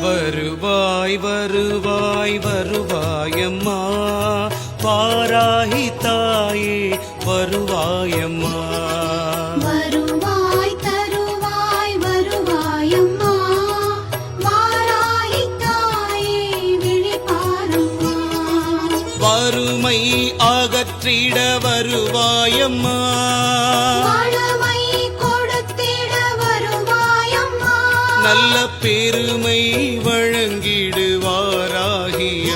வருவாய் வருவாய் வருவாயம்மா. வாராகி தாயே வருவாயம்மா. வறுமை அகற்றிட வருவாயம்மா. பெருமை வழங்கிடுவாராகி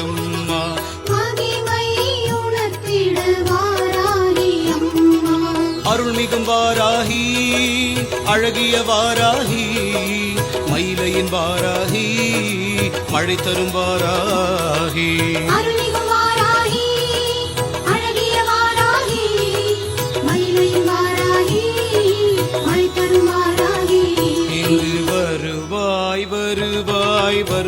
அம்மா மகிமை உணர்த்திட வாராய் அம்மா அருள்மிகும் வாராகி அழகிய வாராகி மயிலையின் வாராகி மழை தரும் வாராகி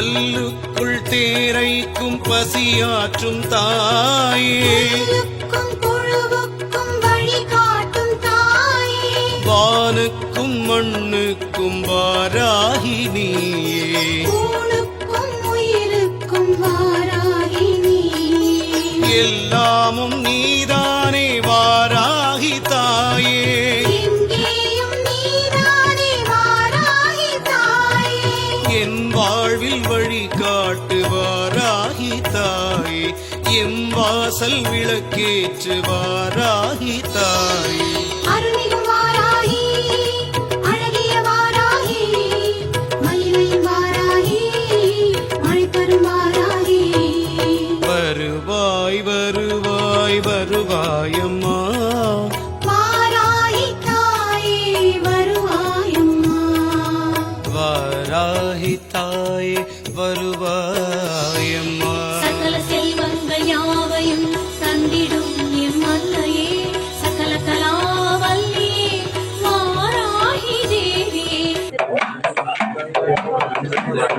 கல்லுக்குள் தேரைக்கும் பசியாற்றும் தாயே. வானுக்கும் மண்ணுக்கும் வாராகி நீயே. ஊனுக்கும் உயிருக்கும் வாராகி நீயே. எல்லாமும் நீதானே. விளக்கேற்று வாராகி தாயே. வருவாய் வருவாய் வருவாயம்மா வாராகி தாயே வருவாயம்மா வாராகி தாயே வருவாயம்மா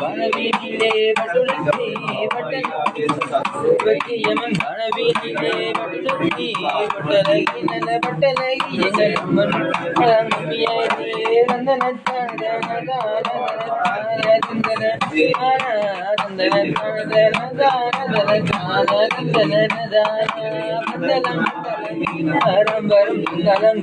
வானவீதியிலே வட்டலகி வட்டலகி எங்கள் அம்மன் ஆரம்பரம் நலம்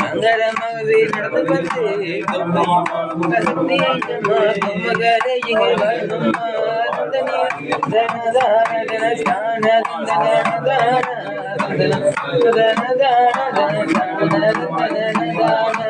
நங்கரமாகவே நடந்து வந்து சிங்கம்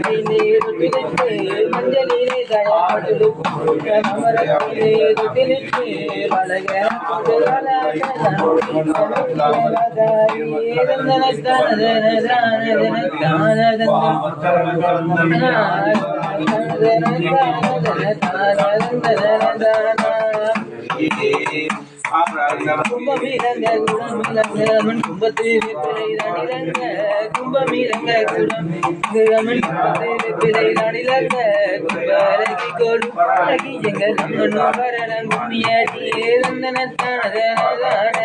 மமரத்தி நீர் மஞ்சளிலே தயார் பட்டுடுத்தி மமரத்தி நீர் துட்டிலிட்டு வளக கும்பமீரங்க குணமிலங்கமன் கும்பத்தில் பிழைதானிலங்க கும்பமீரங்க குணமிலங்கமன் கும்பத்தில் பிழைதானிலங்க கும்பரகி கோடு அழகி எங்கள் நம்மனோ வரலம் கும்மியாடி சுடுங்காடி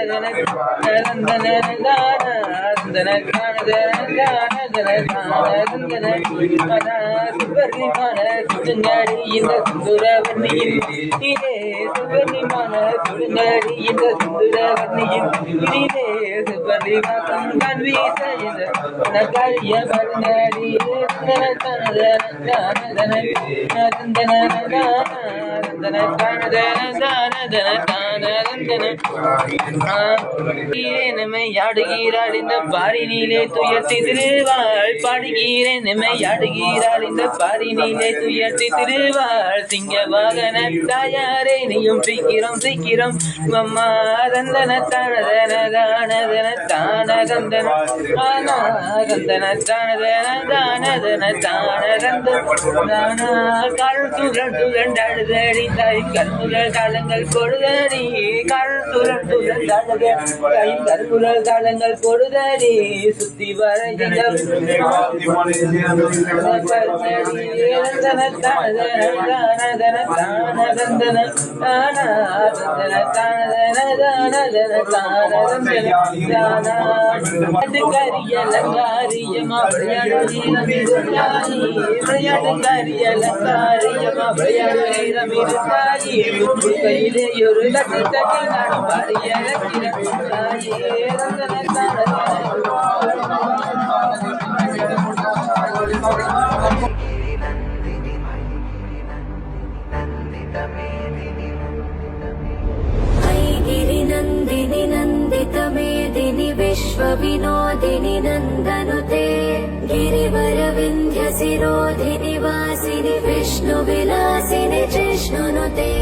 இந்த சுந்தரவன்னியின் இதே சுவர்ணிமான சுடுங்காடி இந்த சுந்தரவன்னியின் இதே சுவர்ணி வாசம் இந்த ஆடுகிறாள் இந்த பாரினிலே துயர்த்தி திருவாள் பாடுகிறேன் ஆடுகிறாள் இந்த பாரினிலே துயர்த்தி திருவாள் சிங்க வாகன தாயாரே நீயும் சீக்கிரம் சீக்கிரம் மம்மா தந்தன தானதன தானத தானதன தான தந்தன தானதன தானதன தான தந்தன கல் துரண்டழுதடி தாய் கல்முரல் காலங்கள் கொடுதடி கல் துரன் துரண்டழுத தாய் கல்முரல் காலங்கள் கொடுதடி சுத்தி ஒரு லட்சத்தகில் நான் பாடிய நந்தினி நந்தித மேதினி विश्वविनोदिनि नन्दनुते गिरिवरविन्ध्यसिरोधिनि वासिनि विष्णुविलासिनि जिष्णुनुते